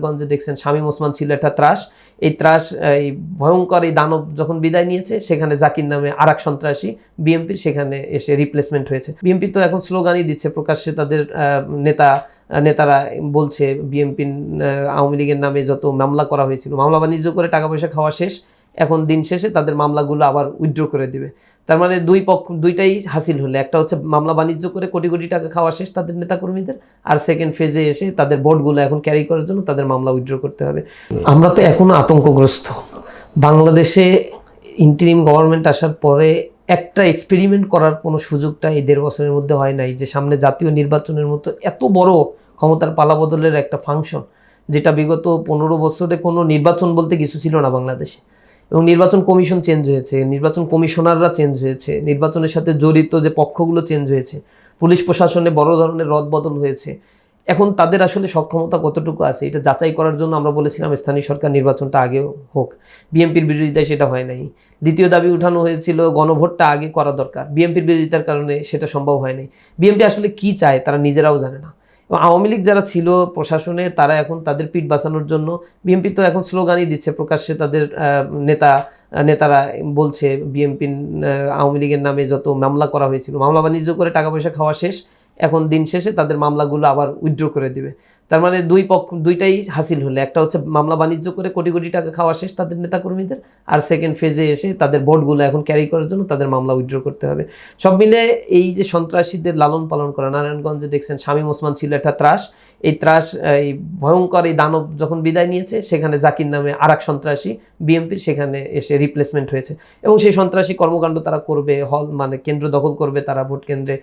নারায়ণগঞ্জে দেখছেন শামীম ওসমান ছিল একটা ত্রাস। এই ত্রাস, এই ভয়ঙ্কর এই দানব যখন বিদায় নিয়েছে, সেখানে জাকির নামে আর এক সন্ত্রাসী বিএনপির সেখানে এসে রিপ্লেসমেন্ট হয়েছে। বিএনপি তো এখন স্লোগানই দিচ্ছে, প্রকাশ্যে তাদের নেতা, নেতারা বলছে বিএনপি আওয়ামী লীগের নামে যত মামলা করা হয়েছিল, মামলা বাণিজ্য করে টাকা পয়সা খাওয়া শেষ। এখন দিন শেষে তাদের মামলাগুলো আবার উইথড্র করে দিবে। তার মানে দুই পক্ষ, দুইটাই হাসিল হলে। একটা হচ্ছে মামলা বাণিজ্য করে কোটি কোটি টাকা খাওয়া শেষ তাদের নেতাকর্মীদের, আর সেকেন্ড ফেজে এসে তাদের বোর্ডগুলো এখন ক্যারি করার জন্য তাদের মামলা উইথড্র করতে হবে। আমরা তো এখনও আতঙ্কগ্রস্ত। বাংলাদেশে ইন্টারিম গভর্নমেন্ট আসার পরে একটা এক্সপেরিমেন্ট করার কোনো সুযোগটা এই দেড় বছরের মধ্যে হয় নাই, যে সামনে জাতীয় নির্বাচনের মতো এত বড় ক্ষমতার পালাবদলের একটা ফাংশন যেটা বিগত পনেরো বছরে কোনো নির্বাচন বলতে কিছু ছিল না বাংলাদেশে। এবং নির্বাচন কমিশন চেঞ্জ হয়েছে, নির্বাচন কমিশনাররা চেঞ্জ হয়েছে, নির্বাচনের সাথে জড়িত যে পক্ষগুলো চেঞ্জ হয়েছে, পুলিশ প্রশাসনে বড় ধরনের রদবদল হয়েছে। এখন তাদের আসলে সক্ষমতা কতটুকু আছে, এটা যাচাই করার জন্য আমরা বলেছিলাম স্থানীয় সরকার নির্বাচনটা আগে হোক। বিএনপির বিরোধিতায় সেটা হয় নাই। দ্বিতীয় দাবি উঠানো হয়েছিল গণভোটটা আগে করা দরকার। বিএনপির বিরোধিতার কারণে সেটা সম্ভব হয় নাই। বিএনপি আসলে কি চায় তারা নিজেরাও জানে না। আওয়ামী লীগ যারা ছিল প্রশাসনে, তারা এখন তাদের পিঠ বাঁচানোর জন্য, বিএনপি তো এখন স্লোগানই দিচ্ছে প্রকাশ্যে তাদের নেতা, নেতারা বলছে বিএনপি আওয়ামী লীগের নামে যত মামলা করা হয়েছিল, মামলা বাণিজ্য করে টাকা পয়সা খাওয়া শেষ। এখন দিন শেষে তাদের মামলাগুলো আবার উইথড্র করে দিবে। তার মানে দুই পক্ষ, দুইটাই হাসিল হলে। একটা হচ্ছে মামলা বাণিজ্য করে কোটি কোটি টাকা খাওয়া শেষ তাদের নেতাকর্মীদের, আর সেকেন্ড ফেজে এসে তাদের বোর্ডগুলো এখন ক্যারি করার জন্য তাদের মামলা উইথড্র করতে হবে। সব মিলে এই যে সন্ত্রাসীদের লালন পালন করা, নারায়ণগঞ্জে দেখছেন শামীম ওসমান ছিল একটা ত্রাস। এই ত্রাস, এই ভয়ঙ্কর এই দানব যখন বিদায় নিয়েছে, সেখানে জাকির নামে আর এক সন্ত্রাসী বিএনপির সেখানে এসে রিপ্লেসমেন্ট হয়েছে। এবং সেই সন্ত্রাসী কর্মকাণ্ড তারা করবে, হল মানে কেন্দ্র দখল করবে তারা ভোট কেন্দ্রে।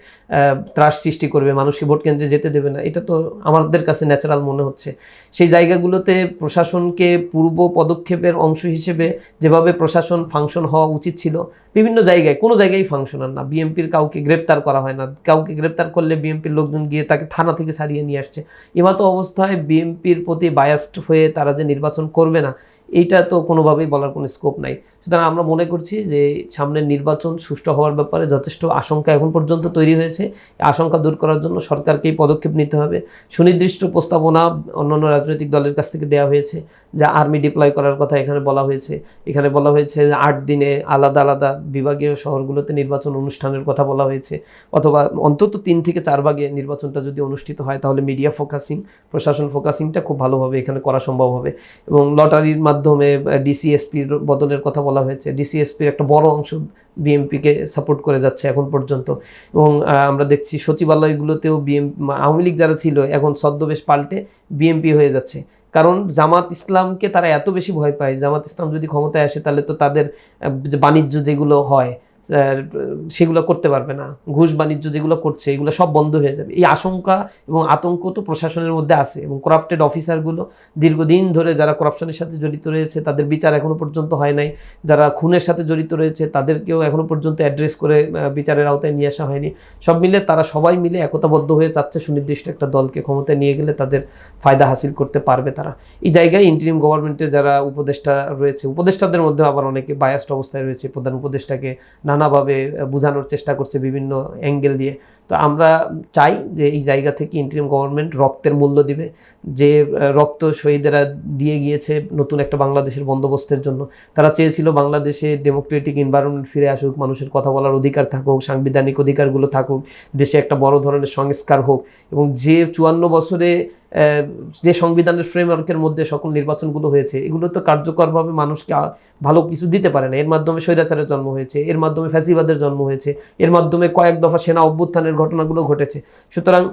ত্রাস সৃষ্টি করবে, মানুষকে ভোট কেন্দ্রে যেতে দেবে না। এটা তো আমাদের কাছে ন্যাচারাল মনে হচ্ছে। সেই জায়গাগুলোতে প্রশাসনকে পূর্ব পদক্ষেপের অংশ হিসেবে যেভাবে প্রশাসন ফাংশন হওয়া উচিত ছিল, বিভিন্ন জায়গায়, কোনো জায়গায় ফাংশনাল না। বিএমপির কাউকে গ্রেপ্তার করা হয় না। কাউকে গ্রেপ্তার করলে বিএমপির লোকজন গিয়ে তাকে থানা থেকে ছাড়িয়ে নিয়ে আসছে। এমতো অবস্থায় বিএমপির প্রতি বায়াস্ট হয়ে তারা যে নির্বাচন করবে না এইটা তো কোনোভাবেই বলার কোনো স্কোপ নাই। সুতরাং আমরা মনে করছি যে সামনের নির্বাচন সুষ্ঠু হওয়ার ব্যাপারে যথেষ্ট আশঙ্কা এখন পর্যন্ত তৈরি হয়েছে। আশঙ্কা দূর করার জন্য সরকারকেই পদক্ষেপ নিতে হবে। সুনির্দিষ্ট প্রস্তাবনা অন্যান্য রাজনৈতিক দলের কাছ থেকে দেওয়া হয়েছে, যা আর্মি ডিপ্লয় করার কথা এখানে বলা হয়েছে। এখানে বলা হয়েছে যে আট দিনে আলাদা আলাদা বিভাগীয় শহরগুলোতে নির্বাচন অনুষ্ঠানের কথা বলা হয়েছে। অথবা অন্তত তিন থেকে চার ভাগে নির্বাচনটা যদি অনুষ্ঠিত হয়, তাহলে মিডিয়া ফোকাসিং প্রশাসন ফোকাসিংটা খুব ভালোভাবে এখানে করা সম্ভব হবে। এবং লটারির মাধ্যমে ডিসিএসপির বদলের কথা বলা হয়েছে। ডিসিএসপির একটা বড় অংশ বিএমপিকে সাপোর্ট করে যাচ্ছে এখন পর্যন্ত। এবং আমরা দেখছি সচিবালয়গুলোতেও বিএম আওয়ামী লীগ যারা ছিল, এখন ছদ্মবেশ পাল্টে বিএমপি হয়ে যাচ্ছে। কারণ জামাত ইসলামকে তারা এত বেশি ভয় পায়। জামাত ইসলাম যদি ক্ষমতায় আসে, তাহলে তো তাদের বাণিজ্য যেগুলো হয় সেগুলো করতে পারবে না। ঘুষ বাণিজ্য যেগুলো করছে, এগুলো সব বন্ধ হয়ে যাবে। এই আশঙ্কা এবং আতঙ্ক তো প্রশাসনের মধ্যে আছে এবং করাপ্টেড অফিসারগুলো দীর্ঘদিন ধরে যারা করাপশনের সাথে জড়িত রয়েছে, তাদের বিচার এখনও পর্যন্ত হয় নাই। যারা খুনের সাথে জড়িত রয়েছে, তাদেরকেও এখনও পর্যন্ত অ্যাড্রেস করে বিচারের আওতায় নিয়ে আসা হয়নি। সব মিলে তারা সবাই মিলে একতাবদ্ধ হয়ে চাচ্ছে সুনির্দিষ্ট একটা দলকে ক্ষমতায় নিয়ে গেলে তাদের ফায়দা হাসিল করতে পারবে তারা। এই জায়গায় ইন্টারিম গভর্নমেন্টের যারা উপদেষ্টা রয়েছে, উপদেষ্টাদের মধ্যে আবার অনেকে বায়াস্ট অবস্থায় রয়েছে। প্রধান উপদেষ্টাকে নানাভাবে বোঝানোর চেষ্টা করছে বিভিন্ন অ্যাঙ্গেল দিয়ে। তো আমরা চাই যে এই জায়গা থেকে ইন্টারিম গভর্নমেন্ট রক্তের মূল্য দিবে, যে রক্ত শহীদেরা দিয়ে গিয়েছে নতুন একটা বাংলাদেশের বন্দোবস্তের জন্য। তারা চেয়েছিল বাংলাদেশে ডেমোক্রেটিক এনভায়রনমেন্ট ফিরে আসুক, মানুষের কথা বলার অধিকার থাকুক, সাংবিধানিক অধিকারগুলো থাকুক, দেশে একটা বড় ধরনের সংস্কার হোক। এবং যে চুয়ান্ন বছরে যে সংবিধানের ফ্রেমওয়ার্কের মধ্যে সকল নির্বাচনগুলো হয়েছে, এগুলো তো কার্যকরভাবে মানুষকে ভালো কিছু দিতে পারে না। এর মাধ্যমে স্বৈরাচারের জন্ম হয়েছে, এর মাধ্যমে ফ্যাসিবাদের জন্ম হয়েছে, এর মাধ্যমে কয়েক দফা সেনা অভ্যুত্থানের ঘটনাগুলো ঘটেছে। সুতরাং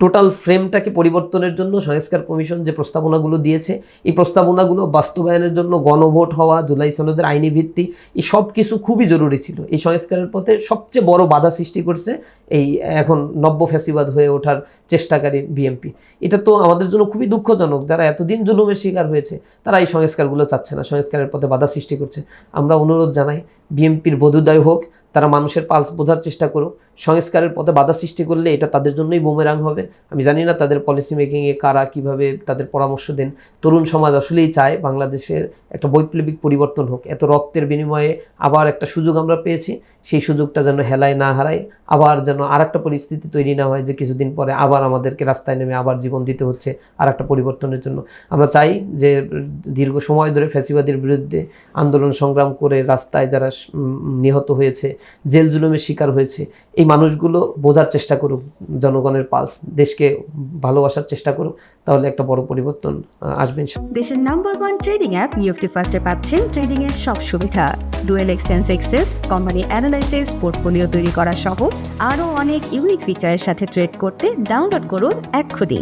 টোটাল ফ্রেমটাকে পরিবর্তনের জন্য সংস্কার কমিশন যে প্রস্তাবনাগুলো দিয়েছে, এই প্রস্তাবনাগুলো বাস্তবায়নের জন্য গণভোট হওয়া, জুলাই সনদের আইনি ভিত্তি, এই সব কিছু খুবই জরুরি ছিল। এই সংস্কারের পথে সবচেয়ে বড় বাধা সৃষ্টি করছে এই এখন নব্য ফ্যাসিবাদ হয়ে ওঠার চেষ্টাকারী বিএমপি এটা তো আমাদের জন্য খুবই দুঃখজনক, যারা এতদিন জুলুমের শিকার হয়েছে, তারা এই সংস্কারগুলো চাচ্ছে না, সংস্কারের পথে বাধা সৃষ্টি করছে। আমরা অনুরোধ জানাই বিএমপির বোধোদয় হোক তারা মানুষের পালস বোঝার চেষ্টা করুক, সংস্কারের পথে বাধা সৃষ্টি করলে এটা তাদের জন্যই বুমেরাং হবে। আমি জানি না তাদের পলিসি মেকিংয়ে কারা কীভাবে তাদের পরামর্শ দেন। তরুণ সমাজ আসলেই চায় বাংলাদেশের একটা বৈপ্লবিক পরিবর্তন হোক। এত রক্তের বিনিময়ে আবার একটা সুযোগ আমরা পেয়েছি। সেই সুযোগটা যেন হেলায় না হারায়, আবার যেন আর একটা পরিস্থিতি তৈরি না হয় যে কিছুদিন পরে আবার আমাদেরকে রাস্তায় নেমে আবার জীবন দিতে হচ্ছে আর একটা পরিবর্তনের জন্য। আমরা চাই যে দীর্ঘ সময় ধরে ফ্যাসিবাদের বিরুদ্ধে আন্দোলন সংগ্রাম করে রাস্তায় যারা নিহত হয়েছে জেল জুলুমের শিকার হয়েছে। এই মানুষগুলো বোঝার চেষ্টা করুক জনগণের পালস দেশকে ভালোবাসার চেষ্টা করুক তাহলে একটা বড় পরিবর্তন আহ, আসবে দেশের নাম্বার ওয়ান ট্রেডিং অ্যাপ নিউফটি ফার্স্টে পাচ্ছেন ট্রেডিং এর সব সুবিধা। ডুয়েল এক্সটেন্স এক্সেস কোম্পানি অ্যানালাইসিস পোর্টফোলিও তৈরি করা সহ আরও অনেক ইউনিক ফিচারের সাথে ট্রেড করতে ডাউনলোড করুন এক্ষুনি।